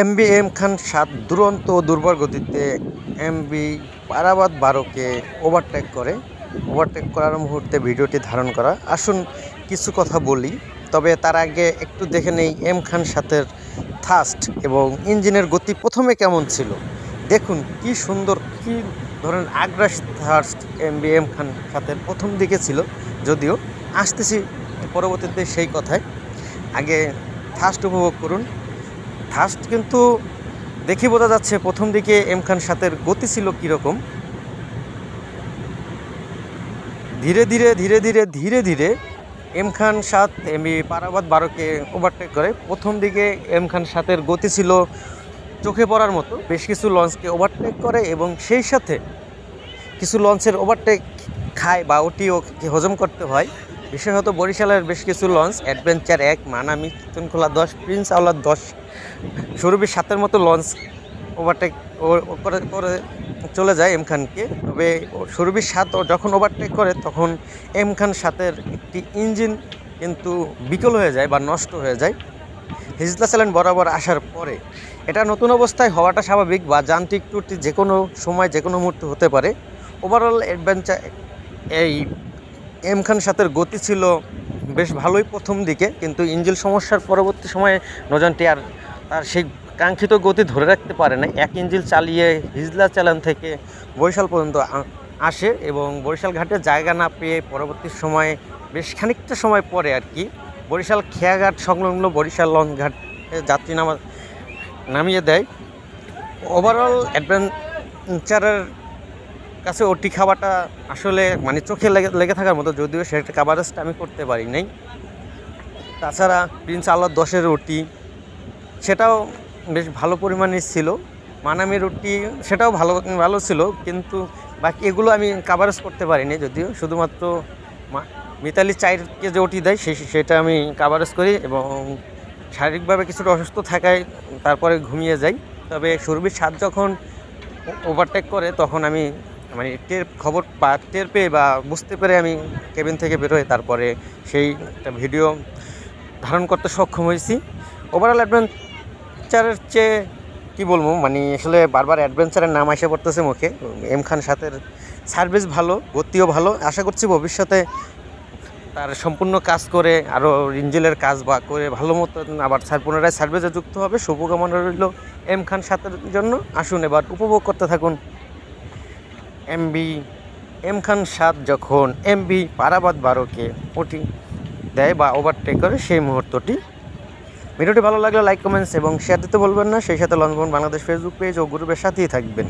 MB M খান সাত দুরন্ত ও দুর্বার গতিতে এমবি পারাবাদ বারোকে ওভারটেক করে। ওভারটেক করার মুহূর্তে ভিডিওটি ধারণ করা। আসুন কিছু কথা বলি, তবে তার আগে একটু দেখে নেই এম খান সাতের থাস্ট এবং ইঞ্জিনের গতি প্রথমে কেমন ছিল। দেখুন কি সুন্দর, কি ধরনের আগ্রাস থার্স্ট এম বি এম খান সাতের প্রথম দিকে ছিল। যদিও আসতেছি পরবর্তীতে সেই কথায়। আগে থার্স্ট উপভোগ করুন। ফার্স্ট কিন্তু দেখে বোঝা যাচ্ছে প্রথম দিকে এম খান সাতের গতি ছিল কীরকম। ধীরে ধীরে ধীরে ধীরে ধীরে ধীরে এম খান সাত এমবি পারাবাদ বারোকে ওভারটেক করে। প্রথম দিকে এম খান সাতের গতি ছিল চোখে পড়ার মতো। বেশ কিছু লঞ্চকে ওভারটেক করে এবং সেই সাথে কিছু লঞ্চের ওভারটেক খায় বা ওটিও হজম করতে হয়। বিশেষত বরিশালের বেশ কিছু লঞ্চ অ্যাডভেঞ্চার এক মানামি কিতনখোলা দশ প্রিন্স আওলার দশ সৌরভীর সাতের মতো লঞ্চ ওভারটেক করে করে চলে যায় এম খানকে। তবে সৌরভীর সাত যখন ওভারটেক করে, তখন এম খান সাতের একটি ইঞ্জিন কিন্তু বিকল হয়ে যায় বা নষ্ট হয়ে যায়। হিজলা চ্যালেন বরাবর আসার পরে এটা নতুন অবস্থায় হওয়াটা স্বাভাবিক বা যান্ত্রিক ত্রুটি যে কোনো সময় যে কোনো মুহূর্তে হতে পারে। ওভারঅল অ্যাডভেঞ্চার এই এম খান সাতের গতি ছিল বেশ ভালোই প্রথম দিকে, কিন্তু ইঞ্জিল সমস্যার পরবর্তী সময়ে নজানটি আর তার সেই কাঙ্ক্ষিত গতি ধরে রাখতে পারে না এক ইঞ্জিল চালিয়ে হিজলা চালান থেকে বরিশাল পর্যন্ত আসে এবং বরিশাল ঘাটে জায়গা না পেয়ে পরবর্তী সময়ে বেশ খানিকটা সময় পরে আর কি বরিশাল খেয়াঘাট সংলগ্ন বরিশাল লঞ্চ ঘাটে যাত্রী নামা নামিয়ে দেয়। ওভারঅল অ্যাডভেঞ্চারের কাছে ওটি খাওয়াটা আসলে মানে চোখে লেগে থাকার মতো, যদিও সেটা কাভারেজটা আমি করতে পারি নাই। তাছাড়া প্রিন্স আল্লাহ দশের রুটি, সেটাও বেশ ভালো পরিমাণে ছিল। মানামি রুটি সেটাও ভালো ভালো ছিল, কিন্তু বাকি এগুলো আমি কাভারেজ করতে পারিনি যদিও শুধুমাত্র মিতালি চাইরকে যে ওটি দেয় সেই সেটা আমি কাভারেজ করি এবং শারীরিকভাবে কিছুটা অসুস্থ থাকায় তারপরে ঘুমিয়ে যাই। তবে সুরভির স্বাদ যখন ওভারটেক করে, তখন আমি মানে টের, খবর পা, টের পেয়ে বা বুঝতে পেরে আমি কেবিন থেকে বেরোই, তারপরে সেই একটা ভিডিও ধারণ করতে সক্ষম হয়েছি। ওভারঅল অ্যাডভেঞ্চারের চেয়ে কী বলব মানে আসলে বারবার অ্যাডভেঞ্চারের নাম এসে পড়তেছে মুখে। এম খান সাথের সার্ভিস ভালো, গতিও ভালো। আশা করছি ভবিষ্যতে তার সম্পূর্ণ কাজ করে আরও ইঞ্জিনের কাজ বা করে ভালো মতো আবার স্যার পুনরায় সার্ভিসে যুক্ত হবে। শুভকামনা রইল এম খান সাতের জন্য। আসুন এবার উপভোগ করতে থাকুন। এমবি এম খান সাদ যখন এমবি পারাবাদ বারোকে ওটি দেয় বা ওভারটেক করে, সেই মুহূর্তটি। ভিডিওটি ভালো লাগলে লাইক কমেন্টস এবং শেয়ার দিতে বলবেন না। সেই সাথে লঞ্চবন বাংলাদেশ ফেসবুক পেজ ও গ্রুপের সাথেই থাকবেন।